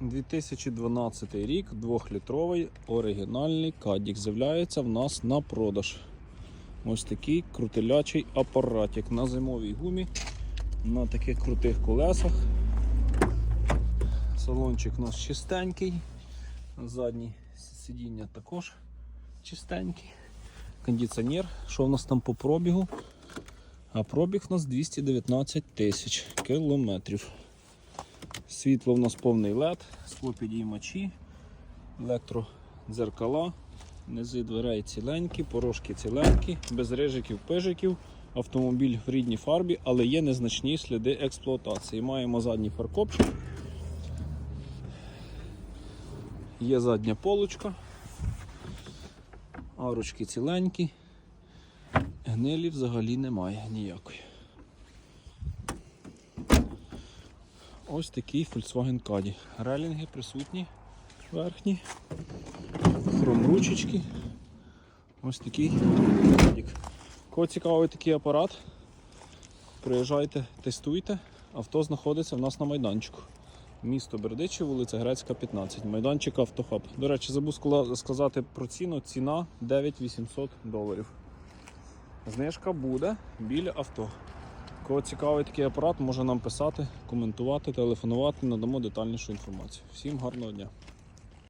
2012 рік, 2-літровий оригінальний кадік з'являється в нас на продаж. Ось такий крутилячий апаратик на зимовій гумі, на таких крутих колесах. Салончик у нас чистенький, задні сидіння також чистенький. Кондиціонер, що в нас там по пробігу? А пробіг у нас 219 тисяч кілометрів. Світло в нас повний LED, склопідіймачі, електродзеркала, низи дверей ціленькі, порожки ціленькі, без рижиків, пижиків. Автомобіль в рідній фарбі, але є незначні сліди експлуатації. Маємо задній фаркопчик. Є задня полочка. Арочки ціленькі. Гнилі взагалі немає ніякої. Ось такий Volkswagen Caddy. Релінги присутні верхні. Хромручечки. Ось такий Caddy. Кого цікавий такий апарат, приїжджайте, тестуйте. Авто знаходиться в нас на майданчику. Місто Бердичів, вулиця Грецька, 15. Майданчик Автохаб. До речі, забув сказати про ціну. Ціна 9800 доларів. Знижка буде біля авто. Кого цікавий такий апарат, може нам писати, коментувати, телефонувати, надамо детальнішу інформацію. Всім гарного дня!